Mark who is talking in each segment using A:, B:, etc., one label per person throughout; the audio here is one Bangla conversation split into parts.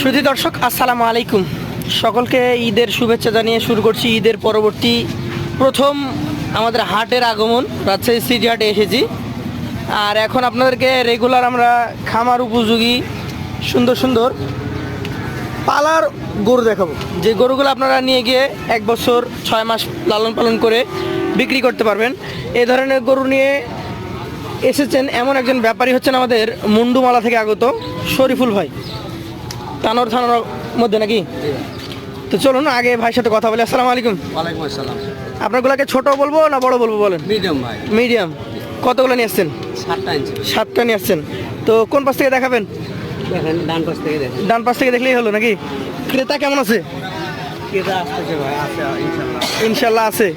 A: সুধী দর্শক, আসসালামু আলাইকুম। সকলকে ঈদের শুভেচ্ছা জানিয়ে শুরু করছি ঈদের পরবর্তী প্রথম আমাদের হাটের আগমন, রাজশাহী সিটি হাটে এসেছি। আর এখন আপনাদেরকে রেগুলার আমরা খামার উপযোগী, সুন্দর সুন্দর পালার গরু দেখাবো। যে গরুগুলো আপনারা নিয়ে গিয়ে এক বছর, ছয় মাস লালন পালন করে বিক্রি করতে পারবেন, এ ধরনের গরু নিয়ে এসেছেন এমন একজন ব্যাপারী হচ্ছেন আমাদের মুন্ডুমালা থেকে আগত শরীফুল ভাই। তানোর থানার মধ্যে নাকি? তো চলুন আগে ভাইয়ের সাথে কথা বলি। আসসালামু আলাইকুম।
B: ওয়ালাইকুম আসসালাম।
A: আপনারগুলোকে ছোট বলব না বড় বলব বলেন?
B: মিডিয়াম ভাই।
A: মিডিয়াম। কতগুলো নিয়ে আসছেন?
B: সাতটা ইঞ্চি
A: সাতটা নিয়ে আসছেন। তো কোন পাশ থেকে দেখাবেন?
B: দেখেন ডান পাশ থেকে দেখেন।
A: ডান পাশ থেকে দেখলেই হলো নাকি? ক্রেতা কেমন আছে?
B: কেদা আসতেছে ভাই আছে ইনশাল্লাহ
A: ইনশাল্লাহ আছে।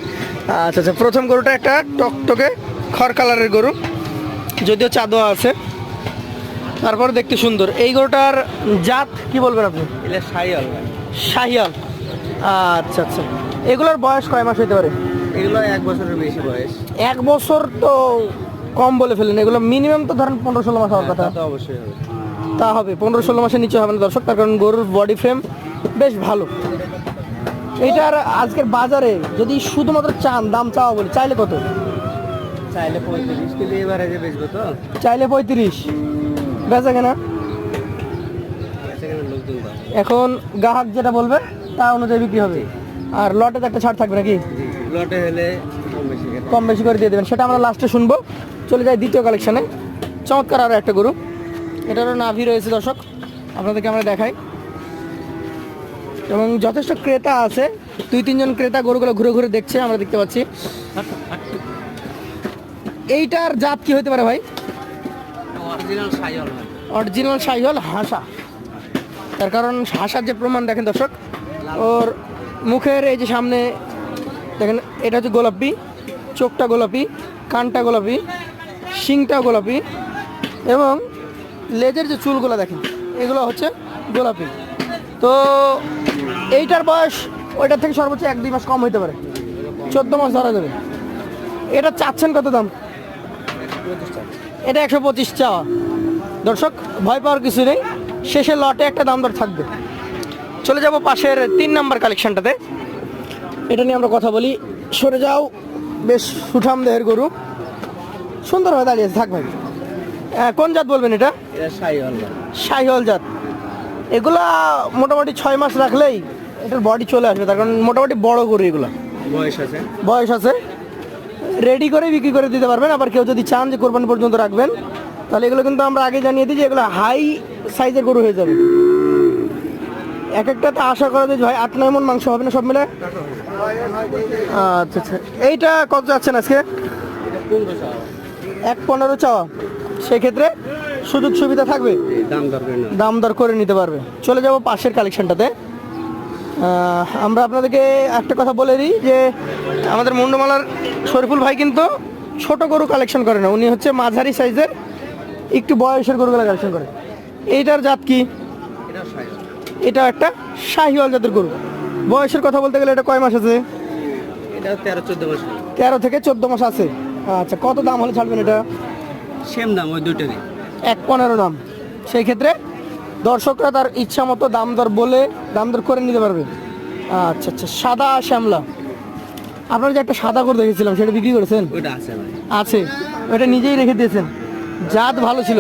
A: আচ্ছা আচ্ছা প্রথম গরুটা একটা টকটকে খড় কালারের গরু। যদিও চাঁদোয়া আছে। তারপর দেখতে সুন্দর। এই গরুটার জাত কি বলবেন আপনি?
B: ভাই।
A: শাহিয়াল আচ্ছা আচ্ছা। এগুলোর বয়স কয় মাস হতে পারে?
B: এগুলো এক বছরের বেশি বয়স।
A: এক বছর তো কম বলে ফেলেন। এগুলো মিনিমাম তো ধরেন পনেরো ষোলো মাস হওয়ার কথা।
B: তা অবশ্যই হবে।
A: তা হবে পনেরো ষোলো মাসের নিচে হবে না দর্শক তার কারণ গরুর বডি ফ্রেম বেশ ভালো। এইটার আজকের বাজারে যদি শুধুমাত্র চান দাম চাওয়া বলি চাইলে কত?
B: চাইলে পঁয়ত্রিশ কিলো এবারে বেচবো তো।
A: চাইলে পঁয়ত্রিশ। বেচা কেনা? এখন গ্রাহক যেটা বলবে তা অনুযায়ী বিক্রি হবে। আর লটে তো একটা ছাড় থাকবে নাকি?
B: লটে হলে কম বেশি করে।
A: কম বেশি করে দিয়ে দেবেন। সেটা আমরা লাস্টে শুনব। চলে যাই দ্বিতীয় কালেকশানে চমৎকার আরও একটা গরু। এটারও নাভি রয়েছে দর্শক। আপনাদেরকে আমরা দেখাই। এবং যথেষ্ট ক্রেতা আছে। দুই তিনজন ক্রেতা গরুগুলো ঘুরে ঘুরে দেখছে আমরা দেখতে পাচ্ছি। এইটার জাত কি হতে পারে ভাই?
B: অরিজিনাল
A: সাইহল হাসা। তার কারণ হাসার যে প্রমাণ দেখেন দর্শক, ওর মুখের এই যে সামনে, দেখেন, এটা হচ্ছে গোলাপি, চোখটা গোলাপি, কানটা গোলাপি, শিংটা গোলাপি এবং লেজের যে চুলগুলো দেখেন, এগুলো হচ্ছে গোলাপি। তো এইটার বয়স ওইটার থেকে সর্বোচ্চ এক দুই মাস কম হতে পারে। চোদ্দ মাস ধরা যাবে। এটা চাচ্ছেন কত দাম? এটা একশো পঁচিশ চাওয়া দর্শক ভয় পাওয়ার কিছু নেই। শেষে লটে একটা দাম দর থাকবে। চলে যাব পাশের তিন নাম্বার কালেকশনটাতে এটা নিয়ে আমরা কথা বলি। সরে যাও। বেশ সুঠাম দেহের গরু। সুন্দর হয়ে দাঁড়িয়েছে থাক ভাই। কোন জাত বলবেন এটা? শাহিওয়াল জাত। এগুলা মোটামুটি ছয় মাস রাখলেই এটার বডি চলে আসবে। তার কারণ মোটামুটি বড় গরু এগুলা।
B: বয়স আছে।
A: বয়স আছে। রেডি করে বিক্রি করে দিতে পারবেন। আবার কেউ যদি চান যে কোরবানি পর্যন্ত রাখবেন তাহলে এগুলো কিন্তু আমরা আগে জানিয়ে দিই যে এগুলো হাই সাইজের গরু হয়ে যাবে। এক একটাতে আশা করা যায় ভাই আট নয় মন মাংস হবে না সব মিলে? আচ্ছা আচ্ছা। এইটা কত যাচ্ছেন আজকে? এক পনেরো চাওয়া। সেক্ষেত্রে সুযোগ সুবিধা থাকবে
B: দাম
A: দর করে নিতে পারবে। চলে যাব পাশের কালেকশনটাতে আমরা আপনাদেরকে একটা কথা বলে দিই যে আমাদের মুন্ডমালার শরীফুল ভাই কিন্তু ছোট গরু কালেকশন করে না। উনি হচ্ছে মাঝারি সাইজের একটু বয়সের গরুগুলো কালেকশন করে। এইটার জাত কি?
B: এটা
A: একটা শাহিওয়াল জাতের গরু। বয়সের কথা বলতে গেলে এটা কয় মাস আছে?
B: এটা তেরো চোদ্দ মাস।
A: তেরো থেকে চোদ্দ মাস আছে। আচ্ছা কত দাম হলে ছাড়বেন এটা?
B: সেম দাম ওই দুটোরই
A: এক পনেরো দাম। সেই ক্ষেত্রে দর্শকরা তার ইচ্ছা মতো দাম দর বলে দাম দর করে নিতে পারবে। আচ্ছা আচ্ছা সাদা শ্যামলা। আপনারা যে একটা সাদা করে দেখেছিলাম সেটা বিক্রি করেছেন?
B: আছে
A: ওটা নিজেই রেখে দিয়েছেন। জাত ভালো ছিল।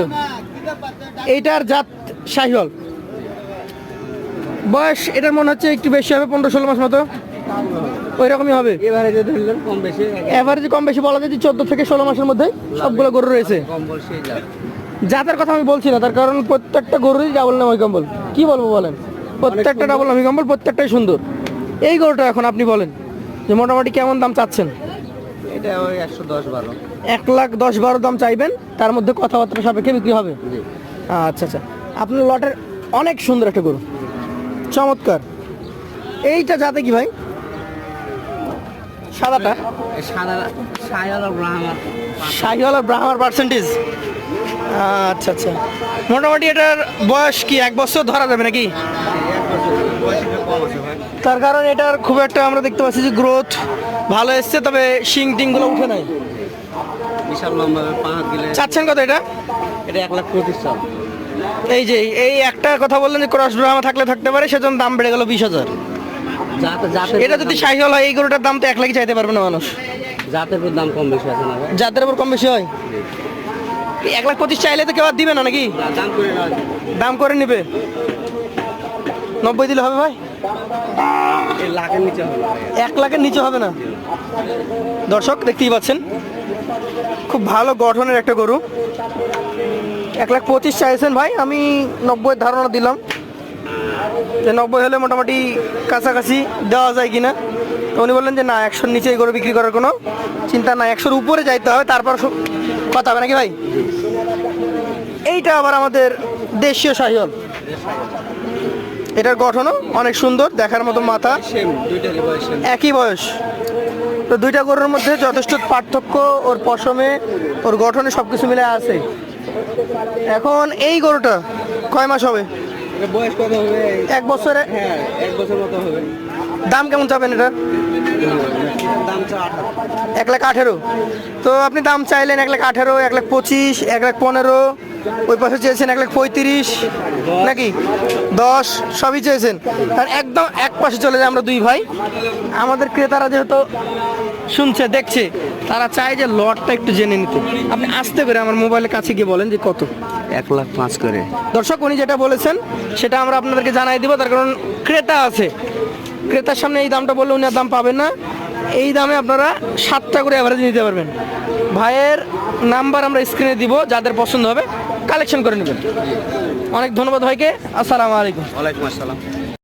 A: এইটার জাত শাহিওয়াল। বয়স এটার মনে হচ্ছে একটু বেশি হবে পনেরো ষোলো মাস মতো। ওই রকমই হবে
B: ধরলেন কম বেশি।
A: এভারেজ কম বেশি বলা যায় যে চোদ্দ থেকে ষোলো মাসের মধ্যে সবগুলো গরু রয়েছে।
B: কম বয়সে যাবে
A: জাতের কথা আমি বলছি না তার কারণ প্রত্যেকটা গরুরই ডাবল নামি কম্বল কি বলব বলেন? প্রত্যেকটা ডাবল নামি কম্বল প্রত্যেকটাই সুন্দর। এই গরুটা এখন আপনি বলেন যে মোটামুটি কেমন দাম চাচ্ছেন?
B: এটা ওই একশো দশ বারো।
A: এক লাখ দশ বারো দাম চাইবেন তার মধ্যে কথাবার্তা সাপেক্ষে বিক্রি হবে? আচ্ছা আচ্ছা। আপনার লটের অনেক সুন্দর একটা গরু। চমৎকার। এইটা যাতে কি ভাই? সাদাটা?
B: সাদা আর ব্রাহ্মার
A: শাহিওয়ালা ব্রাহ্মার পার্সেন্টেজ আচ্ছা আচ্ছা। মোটামুটি এটার বয়স কি এক বছর ধরা যাবে নাকি? তার কারণ এটার খুব একটা আমরা দেখতে পাচ্ছি যে গ্রোথ ভালো এসছে তবে শিং টিংগুলো উঠে নাই।
B: বিশাল লম্বা
A: চাচ্ছেন কত এটা?
B: এটা এক লাখ পঁচিশ সাল।
A: এই যে এই একটা কথা বললেন যে ক্রস ড্রামা থাকলে থাকতে পারে সেজন্য দাম বেড়ে গেল বিশ হাজার। এটা যদি সাইহল হয় এই গরুটার দাম তো এক লাখই চাইতে পারবে না মানুষ।
B: জাতের উপর দাম কম বেশি আছে না
A: যাদের উপর কম বেশি হয়? এক লাখ পঁচিশ চাইলে তো কেউ আর দিবে না নাকি?
B: দাম করে
A: নিবে। নব্বই দিলে হবে ভাই? এক লাখের নিচে হবে না। দর্শক, দেখতেই পাচ্ছেন। খুব ভালো গঠনের একটা গরু। এক লাখ পঁচিশ চাইছেন ভাই, আমি নব্বই ধারণা দিলাম। যে নব্বই হলে মোটামুটি কাছাকাছি দেওয়া যায় কিনা। তো উনি বললেন যে না, একশোর নিচে গরু বিক্রি করার কোনো চিন্তা না একশোর উপরে যাইতে হবে, তারপর কথা হবে নাকি ভাই? এইটা আবার আমাদের দেশীয় সাহিওয়াল এটার গঠনও অনেক সুন্দর দেখার মতো মাথা। একই বয়স। তো দুইটা গরুর মধ্যে যথেষ্ট পার্থক্য ওর পশমে ওর গঠনে সব কিছু মিলে আছে। এখন এই গরুটা কয় মাস হবে?
B: বয়স কত হবে?
A: এক বছরে?
B: হ্যাঁ এক বছর মতো হবে।
A: দাম কেমন চাবেন এটা? এক লাখ আঠেরো। তো আপনি দাম চাইলেন এক লাখ আঠেরো এক লাখ পঁচিশ এক লাখ পনেরো ওই পাশে চেয়েছেন এক লাখ পঁয়ত্রিশ নাকি? দশ সবই চেয়েছেন। আর একদম এক পাশে চলে যায় আমরা দুই ভাই। আমাদের ক্রেতারা যেহেতু শুনছে দেখছে তারা চায় যে লটটা একটু জেনে নিতে। আপনি আসতে করে আমার মোবাইলের কাছে গিয়ে বলেন যে কত।
B: এক লাখ পাঁচ করে।
A: দর্শক উনি যেটা বলেছেন সেটা আমরা আপনাদেরকে জানাই দিব। তার কারণ ক্রেতা আছে। ক্রেতার সামনে এই দামটা বললে উনি দাম পাবেন না। এই দামে আপনারা সাতটা করে অ্যাভারেজ নিতে পারবেন। ভাইয়ের নাম্বার আমরা স্ক্রিনে দিব, যাদের পছন্দ হবে কালেকশন করে নেবেন। অনেক ধন্যবাদ ভাইকে। আসসালামু আলাইকুম।
B: ওয়ালাইকুম আসসালাম।